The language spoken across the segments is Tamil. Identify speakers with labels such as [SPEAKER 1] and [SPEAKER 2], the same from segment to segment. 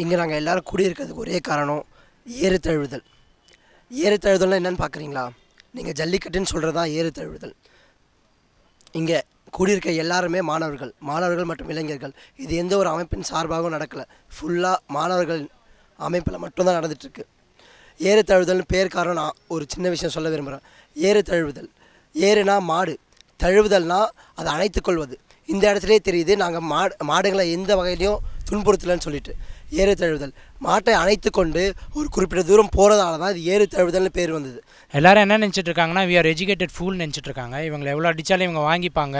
[SPEAKER 1] இங்கே நாங்கள் எல்லோரும் குடியிருக்கிறதுக்கு ஒரே காரணம் ஏறு தழுவுதல் ஏறு என்னன்னு பார்க்குறீங்களா நீங்கள் ஜல்லிக்கட்டுன்னு சொல்கிறது தான் ஏறு தழுவுதல் இங்கே குடியிருக்க எல்லாருமே மாணவர்கள் மாணவர்கள் மற்றும் இளைஞர்கள். இது எந்த ஒரு அமைப்பின் சார்பாகவும் நடக்கலை. ஃபுல்லாக மாணவர்கள் அமைப்பில் மட்டும்தான் நடந்துகிட்ருக்கு ஏறு தழுவுதல்னு பேர் காரணம் நான் ஒரு சின்ன விஷயம் சொல்ல விரும்புகிறேன் ஏறு தழுவுதல் ஏறுனா மாடு. தழுவுதல்னால் அதை அணைத்துக்கொள்வது இந்த இடத்துலயே தெரியுது நாங்கள் மாடு மாடுகளை எந்த வகையிலையும் துன்புறுத்தலைன்னு சொல்லிட்டு ஏறு தழுவுதல். மாட்டை அணைத்து கொண்டு ஒரு குறிப்பிட்ட தூரம் போகிறதால தான் இது ஏறு தழுவுதல்னு பேர் வந்தது.
[SPEAKER 2] எல்லாரும் என்ன நினச்சிட்டு இருக்காங்கன்னா வி ஆர் எஜுகேட்டட் ஃபூல் நினச்சிட்டு இருக்காங்க. இவங்களை எவ்வளோ அடித்தாலும் இவங்க வாங்கிப்பாங்க.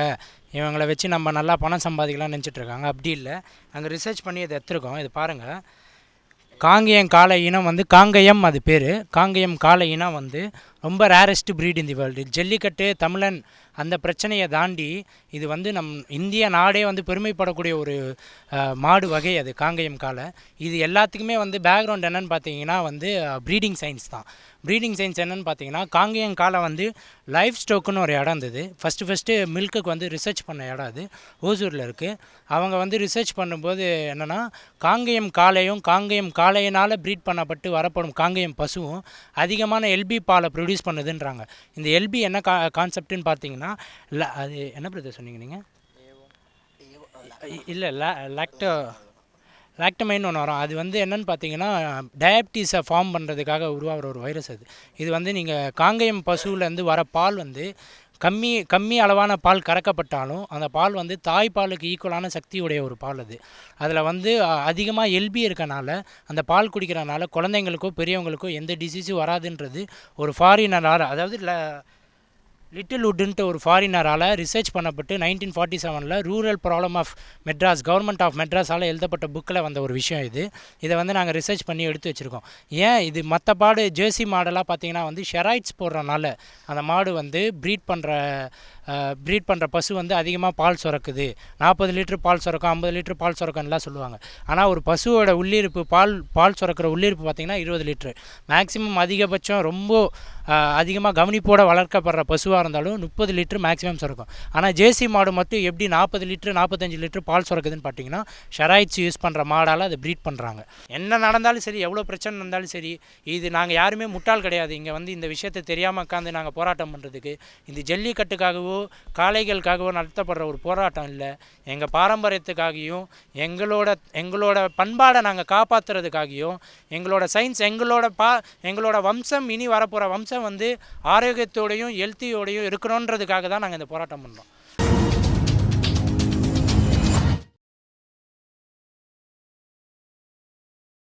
[SPEAKER 2] இவங்களை வச்சு நம்ம நல்லா பணம் சம்பாதிக்கலாம் நினச்சிட்டு இருக்காங்க. அப்படி இல்லை. நாங்கள் ரிசர்ச் பண்ணி இதை எடுத்துருக்கோம். இது பாருங்கள் காங்கேயம் காளை இனம் வந்து காங்கயம் அது பேர். காங்கயம் காளை இனம் வந்து ரொம்ப rarest breed in the world jallikattu தமிழன் அந்த பிரச்சனையை தாண்டி இது வந்து நம் இந்திய நாடே வந்து பெருமைப்படக்கூடிய ஒரு மாடு வகை அது காங்கயம் காளை. இது எல்லாத்துக்குமே வந்து பேக்ரவுண்ட் என்னென்னு பார்த்தீங்கன்னா வந்து ப்ரீடிங் சயின்ஸ் தான். ப்ரீடிங் சயின்ஸ் என்னென்னு பார்த்தீங்கன்னா காங்கேயம் காளை வந்து லைஃப் ஸ்டோக்குன்னு ஒரு இடம் இருந்தது. ஃபஸ்ட்டு ஃபஸ்ட்டு மில்க்குக்கு வந்து ரிசர்ச் பண்ண இடம் அது. ஓசூரில் இருக்குது அவங்க வந்து ரிசர்ச் பண்ணும்போது என்னென்னா காங்கேயம் காளையும் காங்கேயம் காளையினால் ப்ரீட் பண்ணப்பட்டு வரப்படும் காங்கேயம் பசுவும் அதிகமான எல்பி பாலை ப்ரொடியூஸ் பண்ணுதுன்றாங்க. இந்த எல்பி என்ன கா கான்செப்ட்னு பார்த்தீங்கன்னா ல- அது என்ன பிரதர் சொன்னீங்க நீங்கள் இல்லை லாக்டோ லாக்டமைன் ஒன்று வரும். அது வந்து என்னென்னு பார்த்தீங்கன்னா டயபிட்டிஸை ஃபார்ம் பண்ணுறதுக்காக உருவாகிற ஒரு வைரஸ் அது. இது வந்து நீங்கள் காங்கேயம் பசுவிலேருந்து வர பால் வந்து கம்மி கம்மி அளவான பால் கறக்கப்பட்டாலும் அந்த பால் வந்து தாய்ப்பாலுக்கு ஈக்குவலான சக்தியுடைய ஒரு பால் அது. அதில் வந்து அதிகமாக எல்பி இருக்கனால அந்த பால் குடிக்கிறனால குழந்தைங்களுக்கோ பெரியவங்களுக்கோ எந்த டிசீஸும் வராதுன்றது ஒரு ஃபாரினரால் அதாவது ல லிட்டில் உட்டுன்ட்டு ஒரு ஃபாரினரால் ரிசர்ச் பண்ணப்பட்டு நைன்டீன் ஃபார்ட்டி செவனில் rural problem of Madras government of மெட்ராஸால் எழுதப்பட்ட புக்கில் வந்த ஒரு விஷயம் இது. இதை வந்து நாங்கள் ரிசர்ச் பண்ணி எடுத்து வச்சுருக்கோம். ஏன் இது மற்ற பாடு ஜேர்சி மாடெல்லாம் பார்த்தீங்கன்னா வந்து ஷெராய்ட்ஸ் போடுறனால அந்த மாடு வந்து ப்ரீட் பண்ணுற ப்ரீட் பண்ணுற பசு வந்து அதிகமாக பால் சுரக்குது. நாற்பது லிட்ரு பால் சுரக்கும் ஐம்பது லிட்ரு பால் சுரக்கம்லாம் சொல்லுவாங்க. ஆனால் ஒரு பசுவோட உள்ளிருப்பு பால் பால் சுரக்கிற உள்ளிருப்பு பார்த்தீங்கன்னா இருபது லிட்டரு. மேக்ஸிமம் அதிகபட்சம் ரொம்ப அதிகமாக கவனிப்போட வளர்க்கப்படுற பசுவாக இருந்தாலும் முப்பது லிட்ரு மேக்ஸிமம் சுரக்கும். ஆனால் ஜேசி மாடு மட்டும் எப்படி நாற்பது லிட்ரு நாற்பத்தஞ்சு லிட்ரு பால் சுரக்குதுன்னு பார்த்தீங்கன்னா ஷெராய்ட்ஸ் யூஸ் பண்ணுற மாடால் அதை ப்ரீட் பண்ணுறாங்க என்ன நடந்தாலும் சரி எவ்வளோ பிரச்சனை இருந்தாலும் சரி இது நாங்கள் யாருமே முட்டாள் கிடையாது. இங்கே வந்து இந்த விஷயத்தை தெரியாமல் உட்காந்து நாங்கள் போராட்டம் பண்ணுறதுக்கு இந்த ஜல்லிக்கட்டுக்காகவோ காளைகளுக்காகவோ நடத்தப்படுற ஒரு போராட்டம் இல்லை. எங்கள் பாரம்பரியத்துக்காகியும் எங்களோட எங்களோட பண்பாடை நாங்கள் காப்பாற்றுறதுக்காகியும் எங்களோட சயின்ஸ் எங்களோட பா எங்களோட வம்சம் இனி வரப்போகிற வம்சம் வந்து ஆரோக்கியத்தோடையும் ஹெல்த்தியோடையும் இருக்கணுன்றதுக்காக தான் நாங்கள் இந்த போராட்டம் பண்ணுறோம்